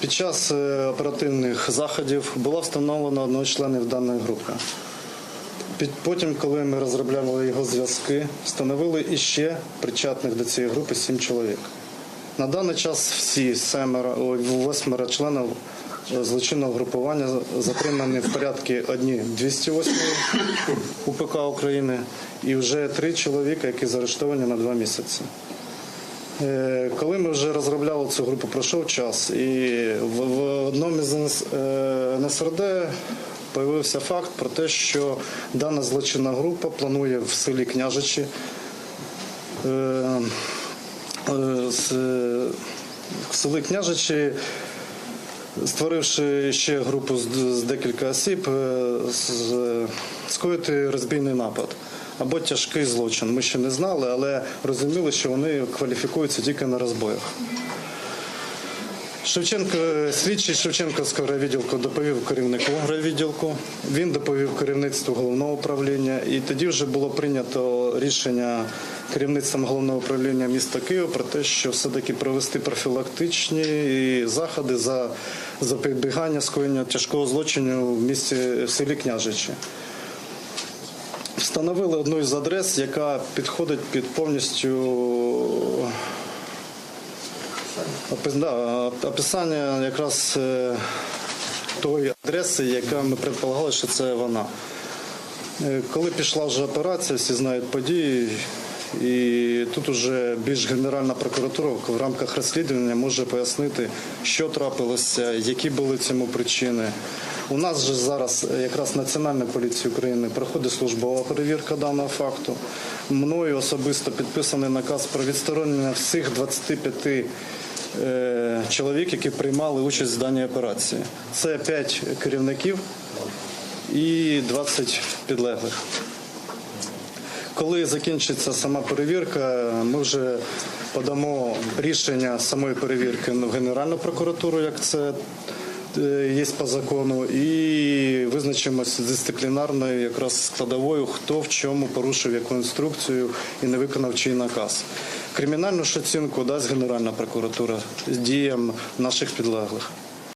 Під час е, оперативних заходів було встановлено одного членів даної групи. Потім, коли ми розробляли його зв'язки, встановили іще причетних до цієї групи сім чоловік. На даний час всі семеро, восьмеро членів е, злочинного групування затримані в порядку одні 208 УПК України і вже три чоловіка, які заарештовані на два місяці. Е, Коли ми вже розробляли цю групу, пройшов час, і в, одному з е, НСРД появився факт про те, що дана злочинна група планує в селі Княжичі е, в селі Княжичі, створивши ще групу з, декілька осіб, е, скоїти розбійний напад. Або тяжкий злочин. Ми ще не знали, але розуміли, що вони кваліфікуються тільки на розбоях. Шевченко, слідчий Шевченківського райвідділку доповів керівнику райвідділку, він доповів керівництву головного управління, і тоді вже було прийнято рішення керівництвом головного управління міста Києва про те, що все-таки провести профілактичні заходи за запобігання скоєння тяжкого злочину в місті в селі Княжичі. Встановили одну із адрес, яка підходить під повністю опис- да, описання якраз е, тої адреси, яка ми предполагали, що це вона. Е, Коли пішла вже операція, всі знають події, і тут уже більш Генеральна прокуратура в рамках розслідування може пояснити, що трапилося, які були цьому причини. У нас же зараз якраз Національна поліція України проходить службова перевірка даного факту. Мною особисто підписаний наказ про відсторонення всіх 25 е, чоловік, які приймали участь в даній операції. Це 5 керівників і 20 підлеглих. Коли закінчиться сама перевірка, ми вже подамо рішення самої перевірки в Генеральну прокуратуру, як це е, є по закону, і визначимося дисциплінарною якраз складовою, хто в чому порушив яку інструкцію і не виконав чий наказ. Кримінальну шоцінку оцінку дасть Генеральна прокуратура з діям наших підлеглих.